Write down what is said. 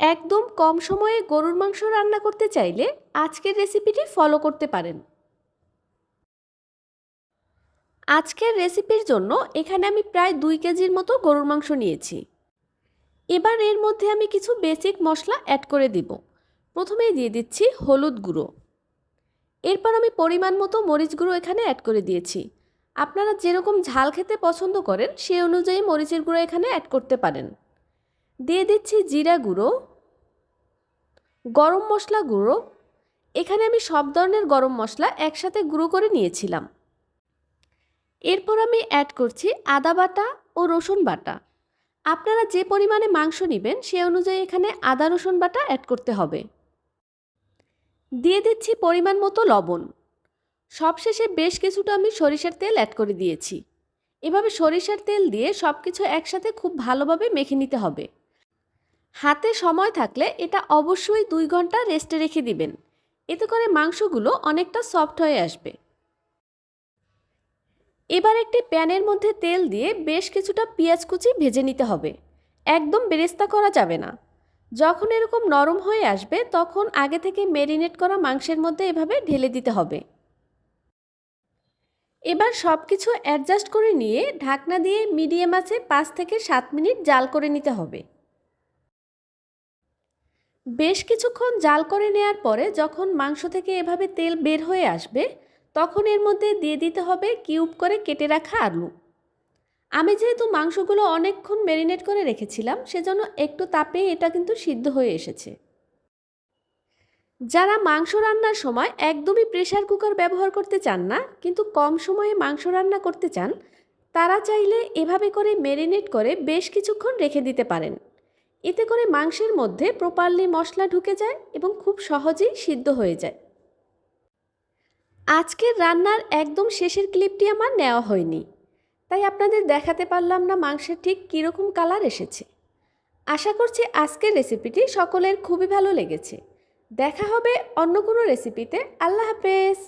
একদম কম সময়ে গরুর মাংস রান্না করতে চাইলে আজকের রেসিপিটি ফলো করতে পারেন। আজকের রেসিপির জন্য এখানে আমি প্রায় দুই কেজির মতো গরুর মাংস নিয়েছি। এবার এর মধ্যে আমি কিছু বেসিক মশলা অ্যাড করে দিব। প্রথমেই দিয়ে দিচ্ছি হলুদ গুঁড়ো। এরপর আমি পরিমাণ মতো মরিচ গুঁড়ো এখানে অ্যাড করে দিয়েছি। আপনারা যেরকম ঝাল খেতে পছন্দ করেন, সেই অনুযায়ী মরিচের গুঁড়ো এখানে অ্যাড করতে পারেন। দিয়ে দিচ্ছি জিরা গুঁড়ো, গরম মশলা গুঁড়ো। এখানে আমি সব ধরনের গরম মশলা একসাথে গুঁড়ো করে নিয়েছিলাম। এরপর আমি অ্যাড করছি আদা বাটা ও রসুন বাটা। আপনারা যে পরিমাণে মাংস নেবেন, সে অনুযায়ী এখানে আদা, রসুন বাটা অ্যাড করতে হবে। দিয়ে দিচ্ছি পরিমাণ মতো লবণ। সবশেষে বেশ কিছুটা আমি সরিষার তেল অ্যাড করে দিয়েছি। এভাবে সরিষার তেল দিয়ে সব কিছু একসাথে খুব ভালোভাবে মেখে নিতে হবে। হাতে সময় থাকলে এটা অবশ্যই দুই ঘণ্টা রেস্টে রেখে দিবেন। এতে করে মাংসগুলো অনেকটা সফট হয়ে আসবে। এবার একটি প্যানের মধ্যে তেল দিয়ে বেশ কিছুটা পেঁয়াজ কুচি ভেজে নিতে হবে। একদম বেরেস্তা করা যাবে না। যখন এরকম নরম হয়ে আসবে, তখন আগে থেকে মেরিনেট করা মাংসের মধ্যে এভাবে ঢেলে দিতে হবে। এবার সব কিছু অ্যাডজাস্ট করে নিয়ে ঢাকনা দিয়ে মিডিয়াম আছে পাঁচ থেকে সাত মিনিট জাল করে নিতে হবে। বেশ কিছুক্ষণ জাল করে নেওয়ার পরে যখন মাংস থেকে এভাবে তেল বের হয়ে আসবে, তখন এর মধ্যে দিয়ে দিতে হবে কিউব করে কেটে রাখা আলু। আমি যেহেতু মাংসগুলো অনেকক্ষণ ম্যারিনেট করে রেখেছিলাম, সেজন্য একটু তাপে এটা কিন্তু সিদ্ধ হয়ে এসেছে। যারা মাংস রান্নার সময় একদমই প্রেশার কুকার ব্যবহার করতে চান না, কিন্তু কম সময়ে মাংস রান্না করতে চান, তারা চাইলে এভাবে করে ম্যারিনেট করে বেশ কিছুক্ষণ রেখে দিতে পারেন। এতে করে মাংসের মধ্যে প্রপারলি মশলা ঢুকে যায় এবং খুব সহজেই সিদ্ধ হয়ে যায়। আজকের রান্নার একদম শেষের ক্লিপটি আমার নেওয়া হয়নি, তাই আপনাদের দেখাতে পারলাম না মাংসের ঠিক কীরকম কালার এসেছে। আশা করছি আজকের রেসিপিটি সকলের খুবই ভালো লেগেছে। দেখা হবে অন্য কোনো রেসিপিতে। আল্লাহ হাফেজ।